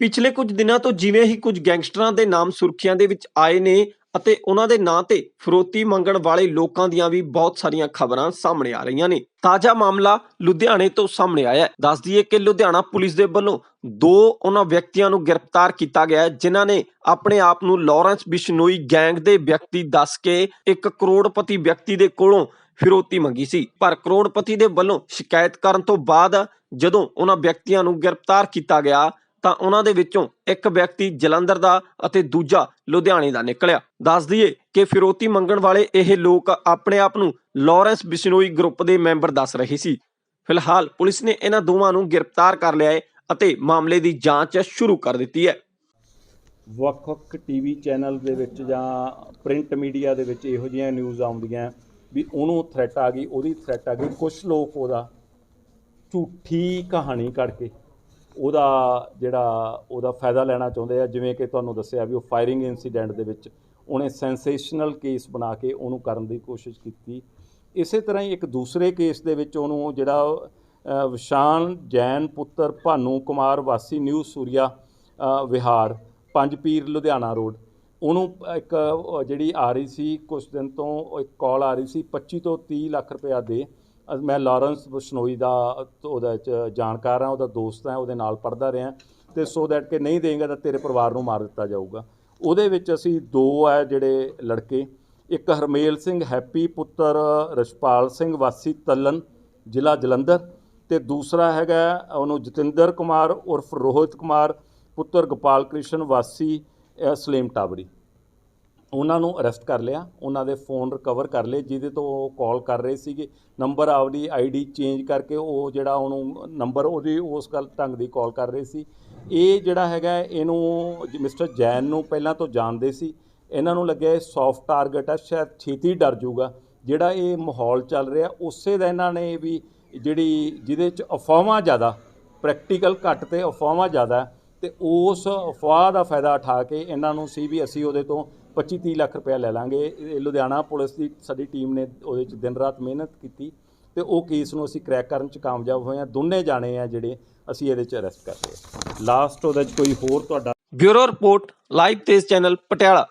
ਪਿਛਲੇ ਕੁਝ ਦਿਨਾਂ ਤੋਂ ਜਿਵੇਂ ਹੀ ਕੁਝ ਗੈਂਗਸਟਰਾਂ ਦੇ ਨਾਮ ਸੁਰਖੀਆਂ ਦੇ ਵਿੱਚ ਆਏ ਨੇ ਅਤੇ ਉਹਨਾਂ ਦੇ ਨਾਂ ਤੇ ਫਰੋਤੀ ਮੰਗਣ ਵਾਲੇ ਲੋਕਾਂ ਦੀਆਂ ਵੀ ਬਹੁਤ ਸਾਰੀਆਂ ਖਬਰਾਂ ਸਾਹਮਣੇ ਆ ਰਹੀਆਂ ਨੇ, ਤਾਜ਼ਾ ਮਾਮਲਾ ਲੁਧਿਆਣੇ ਤੋਂ ਸਾਹਮਣੇ ਆਇਆ ਹੈ। ਦੱਸ ਦਈਏ ਕਿ ਲੁਧਿਆਣਾ ਪੁਲਿਸ ਦੇ ਵੱਲੋਂ ਦੋ ਉਹਨਾਂ ਵਿਅਕਤੀਆਂ ਨੂੰ ਗ੍ਰਿਫਤਾਰ ਕੀਤਾ ਗਿਆ ਹੈ, ਜਿਨ੍ਹਾਂ ਨੇ ਆਪਣੇ ਆਪ ਨੂੰ ਲਾਰੈਂਸ ਬਿਸ਼ਨੋਈ ਗੈਂਗ ਦੇ ਵਿਅਕਤੀ ਦੱਸ ਕੇ ਇੱਕ ਕਰੋੜਪਤੀ ਵਿਅਕਤੀ ਦੇ ਕੋਲੋਂ ਫਿਰੋਤੀ ਮੰਗੀ ਸੀ। ਪਰ ਕਰੋੜਪਤੀ ਦੇ ਵੱਲੋਂ ਸ਼ਿਕਾਇਤ ਕਰਨ ਤੋਂ ਬਾਅਦ ਜਦੋਂ ਉਹਨਾਂ ਵਿਅਕਤੀਆਂ ਨੂੰ ਗ੍ਰਿਫਤਾਰ ਕੀਤਾ ਗਿਆ ਤਾਂ ਉਹਨਾਂ ਦੇ ਵਿੱਚੋਂ ਇੱਕ ਵਿਅਕਤੀ ਜਲੰਧਰ ਦਾ ਅਤੇ ਦੂਜਾ ਲੁਧਿਆਣੇ ਦਾ ਨਿਕਲਿਆ। ਦੱਸ ਦਈਏ ਕਿ ਫਿਰੋਤੀ ਮੰਗਣ ਵਾਲੇ ਇਹ ਲੋਕ ਆਪਣੇ ਆਪ ਨੂੰ ਲਾਰੈਂਸ ਬਿਸ਼ਨੋਈ ਗਰੁੱਪ ਦੇ ਮੈਂਬਰ ਦੱਸ ਰਹੇ ਸੀ। ਫਿਲਹਾਲ ਪੁਲਿਸ ਨੇ ਇਹਨਾਂ ਦੋਵਾਂ ਨੂੰ ਗ੍ਰਿਫਤਾਰ ਕਰ ਲਿਆ ਹੈ ਅਤੇ ਮਾਮਲੇ ਦੀ ਜਾਂਚ ਸ਼ੁਰੂ ਕਰ ਦਿੱਤੀ ਹੈ। ਵੱਖ-ਵੱਖ ਟੀਵੀ ਚੈਨਲ ਦੇ ਵਿੱਚ ਜਾਂ ਪ੍ਰਿੰਟ ਮੀਡੀਆ ਦੇ ਵਿੱਚ ਇਹੋ ਜਿਹੀਆਂ ਨਿਊਜ਼ ਆਉਂਦੀਆਂ ਵੀ ਉਹਨੂੰ ਥ੍ਰੈਟ ਆ ਗਈ, ਉਹਦੀ ਥ੍ਰੈਟ ਆ ਗਈ। ਕੁਝ ਲੋਕ ਉਹਦਾ ਝੂਠੀ ਕਹਾਣੀ ਕਰਕੇ ਉਹਦਾ ਜਿਹੜਾ ਉਹਦਾ ਫਾਇਦਾ ਲੈਣਾ ਚਾਹੁੰਦੇ ਆ ਜਿਵੇਂ ਕਿ ਤੁਹਾਨੂੰ ਦੱਸਿਆ ਵੀ ਉਹ ਫਾਇਰਿੰਗ ਇਨਸੀਡੈਂਟ ਦੇ ਵਿੱਚ ਉਹਨੇ ਸੈਂਸੇਸ਼ਨਲ ਕੇਸ ਬਣਾ ਕੇ ਉਹਨੂੰ ਕਰਨ ਦੀ ਕੋਸ਼ਿਸ਼ ਕੀਤੀ। ਇਸੇ ਤਰ੍ਹਾਂ ਹੀ ਇੱਕ ਦੂਸਰੇ ਕੇਸ ਦੇ ਵਿੱਚ ਉਹਨੂੰ ਜਿਹੜਾ ਅ, ਵਿਸ਼ਾਨ ਜੈਨ ਪੁੱਤਰ ਭਾਨੂ ਕੁਮਾਰ ਵਾਸੀ ਨਿਊ ਸੂਰਿਆ ਵਿਹਾਰ ਪੰਜ ਪੀਰ ਲੁਧਿਆਣਾ ਰੋਡ। ਉਹਨੂੰ ਇੱਕ ਜਿਹੜੀ ਆ ਰਹੀ ਸੀ ਕੁਝ ਦਿਨ ਤੋਂ ਇੱਕ ਕਾਲ ਆ ਰਹੀ ਸੀ 25 ਤੋਂ 30 ਲੱਖ ਰੁਪਇਆ ਦੇ ਮੈਂ ਲਾਰੈਂਸ ਬਸ਼ਨੋਈ ਦਾ, ਉਹਦਾ ਚ ਜਾਣਕਾਰ ਹਾਂ, ਉਹਦਾ ਦੋਸਤ ਹਾਂ, ਉਹਦੇ ਨਾਲ ਪੜਦਾ ਰਿਹਾ। ਤੇ ਸੋ ਦੈਟ ਕਿ ਨਹੀਂ ਦੇਂਗਾ ਤਾਂ ਤੇਰੇ ਪਰਿਵਾਰ ਨੂੰ ਮਾਰ ਦਿੱਤਾ ਜਾਊਗਾ। ਉਹਦੇ ਵਿੱਚ ਅਸੀਂ ਦੋ ਹੈ ਜਿਹੜੇ ਲੜਕੇ। ਇੱਕ ਹਰਮੇਲ ਸਿੰਘ ਹੈਪੀ, ਪੁੱਤਰ ਰਸ਼ਪਾਲ ਸਿੰਘ, ਵਾਸੀ ਤਲਨ, ਜ਼ਿਲ੍ਹਾ ਜਲੰਧਰ। ਤੇ ਦੂਸਰਾ ਹੈਗਾ ਉਹਨੂੰ ਜਤਿੰਦਰ ਕੁਮਾਰ ਉਰਫ ਰੋਹਿਤ ਕੁਮਾਰ, ਪੁੱਤਰ ਗੋਪਾਲ ਕ੍ਰਿਸ਼ਨ, ਵਾਸੀ ਸਲੀਮ ਸਲੇਮ ਉਹਨਾਂ ਨੂੰ ਅਰੈਸਟ ਕਰ ਲਿਆ ਉਹਨਾਂ ਦੇ ਫੋਨ ਰਿਕਵਰ ਕਰ ਲਏ ਜਿਹਦੇ ਤੋਂ ਉਹ ਕਾਲ ਕਰ ਰਹੇ ਸੀਗੇ। ਨੰਬਰ ਆਪਦੀ ਆਈਡੀ ਚੇਂਜ ਕਰਕੇ ਉਹ ਜਿਹੜਾ ਉਹਨੂੰ ਨੰਬਰ ਉਹਦੀ ਉਸ ਗੱਲ ਢੰਗ ਦੀ ਕਾਲ ਕਰ ਰਹੇ ਸੀ। ਇਹ ਜਿਹੜਾ ਹੈਗਾ ਇਹਨੂੰ ਮਿਸਟਰ ਜੈਨ ਨੂੰ ਪਹਿਲਾਂ ਤੋਂ ਜਾਣਦੇ ਸੀ। ਇਹਨਾਂ ਨੂੰ ਲੱਗਿਆ ਇਹ ਸੌਫਟ ਟਾਰਗੇਟ ਆ ਸ਼ਾਇਦ ਛੇਤੀ ਡਰ ਜਾਊਗਾ। ਜਿਹੜਾ ਇਹ ਮਾਹੌਲ ਚੱਲ ਰਿਹਾ ਉਸੇ ਦਾ ਇਹਨਾਂ ਨੇ ਵੀ ਜਿਹੜੀ ਜਿਹਦੇ ਚ ਅਫਵਾਹਾਂ ਜ਼ਿਆਦਾ ਪ੍ਰੈਕਟੀਕਲ ਘੱਟ ਤੇ ਅਫਵਾਹਾਂ ਜ਼ਿਆਦਾ ਹੈ, ਤੇ ਉਸ ਅਫਵਾਹ ਦਾ ਫਾਇਦਾ ਉਠਾ ਕੇ ਇਹਨਾਂ ਨੂੰ ਸੀ ਵੀ ਅਸੀਂ ਉਹਦੇ ਤੋਂ 25-30 ਲੱਖ ਰੁਪਇਆ ਲੈ ਲਾਂਗੇ। ਇਹ ਲੁਧਿਆਣਾ ਪੁਲਿਸ ਦੀ ਸਾਡੀ ਟੀਮ ਨੇ ਉਹਦੇ 'ਚ ਦਿਨ ਰਾਤ ਮਿਹਨਤ ਕੀਤੀ ਤੇ ਉਹ ਕੇਸ ਨੂੰ ਅਸੀਂ ਕ੍ਰੈਕ ਕਰਨ 'ਚ ਕਾਮਯਾਬ ਹੋਏ ਹਾਂ। ਦੋਨੇ ਜਾਣੇ ਆ ਜਿਹੜੇ ਅਸੀਂ ਇਹਦੇ 'ਚ ਅਰੈਸਟ ਕਰ ਲਏ ਲਾਸਟ ਉਹਦੇ 'ਚ ਕੋਈ ਹੋਰ ਤੁਹਾਡਾ ਬਿਊਰੋ ਰਿਪੋਰਟ, ਲਾਈਵ ਤੇਜ਼ ਚੈਨਲ ਪਟਿਆਲਾ।